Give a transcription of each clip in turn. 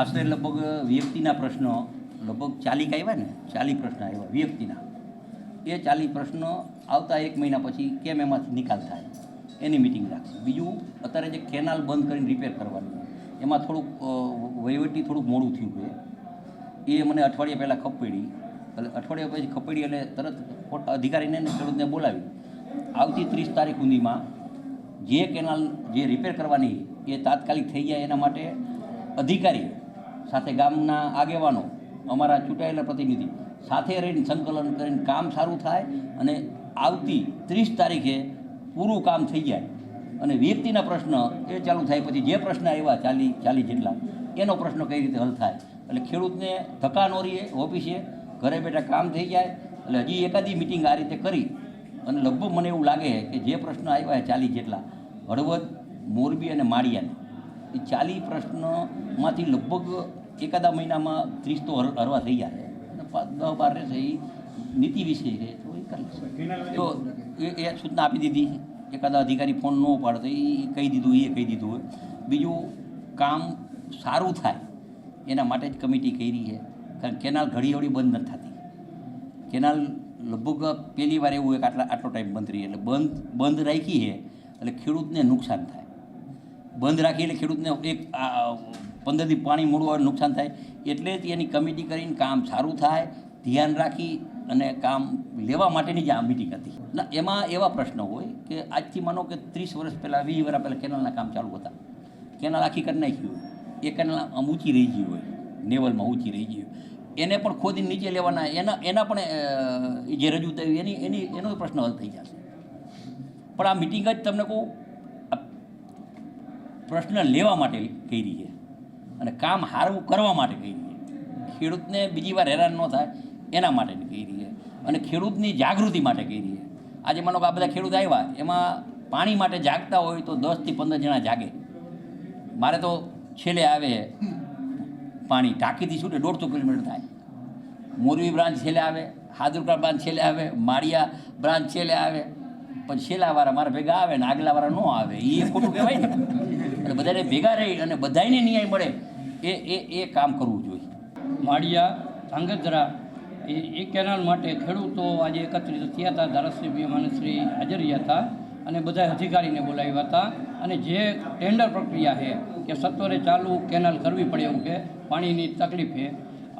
આશરે લગભગ વ્યક્તિના પ્રશ્નો લગભગ ચાલીક આવ્યા ને? ચાલી પ્રશ્ન આવ્યા વ્યક્તિના. એ ચાલી પ્રશ્નો આવતા એક મહિના પછી કેમ એમાંથી નિકાલ થાય? એની મિટિંગ રાખશે. બીજું, અત્યારે જે કેનાલ બંધ કરીને રિપેર કરવાનું એમાં થોડુંક વહીવટી થોડુંક મોડું થયું છે. એ મને અઠવાડિયા પહેલાં ખપ એટલે અઠવાડિયા પછી ખપેડી એટલે તરત અધિકારીને ખેડૂતને બોલાવી. આવતી ત્રીસ તારીખ સુધીમાં જે કેનાલ જે રિપેર કરવાની એ તાત્કાલિક થઈ જાય એના માટે અધિકારી સાથે ગામના આગેવાનો, અમારા ચૂંટાયેલા પ્રતિનિધિ, સાથે રહીને સંકલન કરીને કામ સારું થાય અને આવતી ત્રીસ તારીખે પૂરું કામ થઈ જાય. અને વ્યક્તિના પ્રશ્ન એ ચાલુ થાય, પછી જે પ્રશ્ન આવ્યા ચાલી ચાલી જેટલા, એનો પ્રશ્ન કઈ રીતે હલ થાય? એટલે ખેડૂતને ધક્કા ન રહીએ ઓફિસે ઘરે બેઠા કામ થઈ જાય, એટલે હજી એકાદી મિટિંગ આ રીતે કરી. અને લગભગ મને એવું લાગે કે જે પ્રશ્ન આવ્યા ચાલી જેટલા. હળવદ, મોરબી અને માળિયાને એ ચાલી પ્રશ્નમાંથી લગભગ એકાદા મહિનામાં ત્રીસ તો હરવા થઈ જાય અને પાંચ દસ બાર રહેશે એ નીતિ વિશે રહે તો એ કરી. તો એ સૂચના આપી દીધી. એકાદા અધિકારી ફોન ન પાડતો એ કહી દીધું એ કહી દીધું. હોય બીજું, કામ સારું થાય, એના માટે જ કમિટી કરી છે. કારણ કેનાલ ઘડી ઘડી બંધ નથી થતી. કેનાલ લગભગ પહેલી વાર એવું હોય આટલા, આટલો ટાઈમ બંધ રહી. એટલે બંધ બંધ રાખી છે. એટલે ખેડૂતને નુકસાન થાય. બંધ રાખી એટલે ખેડૂતને એક પંદરથી પાણી મોડું આવે નુકસાન થાય એટલે જ એની કમિટી કરીને કામ સારું થાય, ધ્યાન રાખી અને કામ લેવા માટેની જે આ મિટિંગ હતી. ના, એમાં એવા પ્રશ્નો હોય કે આજથી માનો કે ત્રીસ વર્ષ પહેલાં, વીસ વર્ષ પહેલાં કેનાલના કામ ચાલુ હતા. કેનાલ આખી કરી નાખી હોય. એ કેનાલ આમ ઊંચી રહી ગઈ હોય. નેવલમાં ઊંચી રહી ગઈ હોય. એને પણ ખોદીને નીચે લેવાના, એના એના પણ જે રજૂ થયું એની એની, એનો પ્રશ્ન હલ થઈ જશે. પણ આ મિટિંગ જ તમને કહું પ્રશ્ન લેવા માટે કરી છે અને કામ સારું કરવા માટે કરી છે. ખેડૂતને બીજી વાર હેરાન ન થાય, એના માટે કરી છે અને ખેડૂતની જાગૃતિ માટે કરી છે. આજે માનો કે આ બધા ખેડૂત આવ્યા, એમાં પાણી માટે જાગતા હોય તો દસથી પંદર જણા જાગે. મારે તો છેલ્લે આવે પાણી, ટાંકીથી છૂટે દોઢસો કિલોમીટર થાય. મોરબી બ્રાન્ચ છેલ્લે આવે, હાદુરકા બ્રાન્ચ છેલ્લે આવે, માળિયા બ્રાન્ચ છેલ્લે આવે. પણ છેલ્લા વાળા મારા ભેગા આવે ને આગલા વાળા ન આવે. એ ખોટું કહેવાય ને. એટલે બધાને ભેગા રહી અને બધાને ન્યાય મળે, એ એ એ કામ કરવું જોઈએ. માળિયા, ધાંગધ્રા, એ એ કેનાલ માટે ખેડૂતો આજે એકત્રિત થયા હતા, ધારાસભ્ય માનશ્રી હાજર હતા અને બધા અધિકારીને બોલાવ્યા હતા. અને જે ટેન્ડર પ્રક્રિયા છે કે સત્વરે ચાલુ કેનાલ કરવી પડે એવું કે પાણીની તકલીફ છે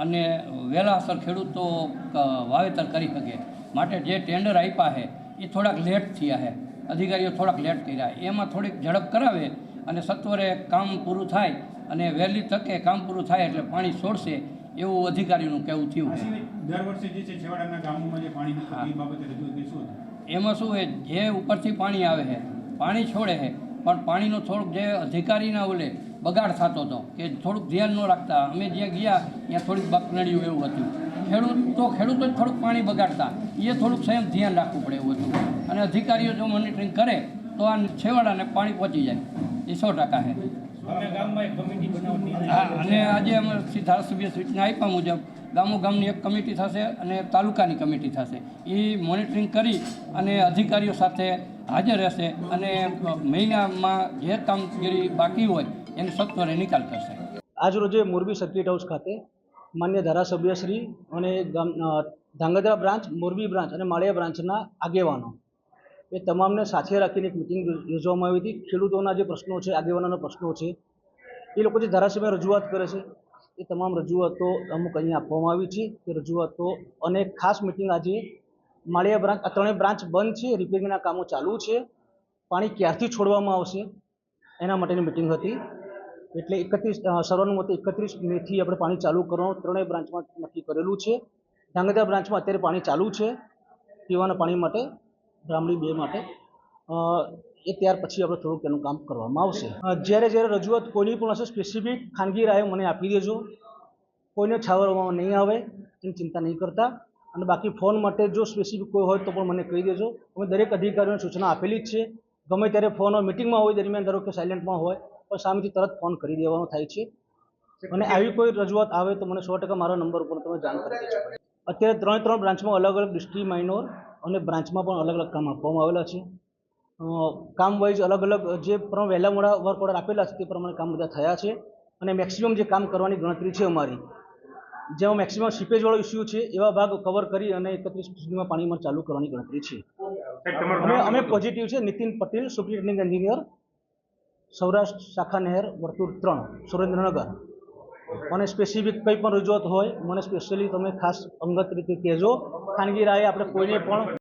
અને વહેલાસર ખેડૂતો વાવેતર કરી શકે. માટે જે ટેન્ડર આપ્યા છે, એ થોડાક લેટ થયા છે. અધિકારીઓ થોડાક લેટ કર્યા. એમાં થોડીક ઝડપ કરાવે અને સત્વરે કામ પૂરું થાય અને વહેલી તકે કામ પૂરું થાય એટલે પાણી છોડશે એવું અધિકારીનું કહેવું થયું દર વર્ષે જે છે છેવાડાના ગામોમાં જે પાણી. એ બાબતે? એમાં શું છે જે ઉપરથી પાણી આવે છે પાણી છોડે છે પણ પાણીનો થોડુંક જે અધિકારીના ઓલે બગાડ થતો હતો કે થોડુંક ધ્યાન ન રાખતા અમે જ્યાં ગયા ત્યાં થોડીક બકનડ્યું એવું હતું ખેડૂત તો ખેડૂતો જ થોડુંક પાણી બગાડતા એ થોડુંક સંયમ ધ્યાન રાખવું પડે એવું હતું અને અધિકારીઓ જો મોનિટરિંગ કરે તો આ છેવાડાને પાણી પહોંચી જાય એ સો ટકા છે. હા અને આજે અમે શ્રી ધારાસભ્ય સૂચના આપ્યા મુજબ ગામો ગામની એક કમિટી થશે અને તાલુકાની કમિટી થશે. એ મોનિટરિંગ કરી અને અધિકારીઓ સાથે હાજર રહેશે અને મહિનામાં જે કામગીરી બાકી હોય એને સત્વરે નિકાલ કરશે. આજ રોજે મોરબી સર્કિટ હાઉસ ખાતે માન્ય ધારાસભ્યશ્રી અને ગામ ધાંગધ્રા બ્રાન્ચ મોરબી બ્રાન્ચ અને માળિયા બ્રાન્ચના આગેવાનો એ તમામને સાથે રાખીને એક મિટિંગ યોજવામાં આવી હતી. ખેડૂતોના જે પ્રશ્નો છે, આગેવાનોના પ્રશ્નો છે, એ લોકો જે ધારાસભ્ય રજૂઆત કરે છે, એ તમામ રજૂઆતો અમુક અહીંયા આપવામાં આવી છે તે રજૂઆતો અને ખાસ મિટિંગ આજે માળિયા બ્રાન્ચ આ ત્રણેય બ્રાન્ચ બંધ છે રિપેરિંગના કામો ચાલુ છે, પાણી ક્યારથી છોડવામાં આવશે, એના માટેની મિટિંગ હતી. એટલે એકત્રીસ સર્વાનુમતે એકત્રીસ મેથી આપણે પાણી ચાલુ કરવાનું, ત્રણેય બ્રાન્ચમાં નક્કી કરેલું છે. ધાંગધ્રા બ્રાન્ચમાં અત્યારે પાણી ચાલુ છે, પીવાના પાણી માટે બ્રાહ્મણી બે માટે. એ ત્યાર પછી આપણે થોડુંક એનું કામ કરવામાં આવશે. જ્યારે જ્યારે રજૂઆત કોઈની પણ હશે સ્પેસિફિક ખાનગી રાયો મને આપી દેજો. કોઈને છાવરવામાં નહીં આવે, એની ચિંતા નહીં કરતા. અને બાકી ફોન માટે જો સ્પેસિફિક કોઈ હોય તો પણ મને કહી દેજો. અમે દરેક અધિકારીઓને સૂચના આપેલી જ છે. ગમે ત્યારે ફોન હોય મિટિંગમાં હોય, દરમિયાન ધારો કે સાયલેન્ટમાં હોય પણ સામેથી તરત ફોન કરી દેવાનો થાય છે. અને આવી કોઈ રજૂઆત આવે તો મને સો ટકા મારા નંબર ઉપર તમે જાણ કરી દેજો. અત્યારે ત્રણે ત્રણ બ્રાન્ચમાં અલગ અલગ ડિસ્ટ્રિક્ટ માઇનોર અને બ્રાન્ચમાં પણ અલગ અલગ કામ આપવામાં આવેલા છે. કામ વાઇઝ અલગ અલગ જે પ્રમાણે વહેલા મોડા વર્ક ઓર્ડર આપેલા છે તે પ્રમાણે કામ બધા થયા છે અને મેક્સિમમ જે કામ કરવાની ગણતરી છે અમારી જેમાં મેક્સિમમ સીપેજવાળો ઇસ્યુ છે એવા ભાગ કવર કરી અને એકત્રીસ સુધીમાં પાણીમાં ચાલુ કરવાની ગણતરી છે. અમે અમે પોઝિટિવ છે નીતિન પટેલ સુપ્રિન્ટેન્ડિંગ એન્જિનિયર સૌરાષ્ટ્ર શાખા નહેર વર્તુળ ત્રણ સુરેન્દ્રનગર. અને સ્પેસિફિક કંઈ પણ રજૂઆત હોય, મને સ્પેશિયલી તમે ખાસ અંગત રીતે કહેજો. ખાનગી રાહે આપણે કોઈને પણ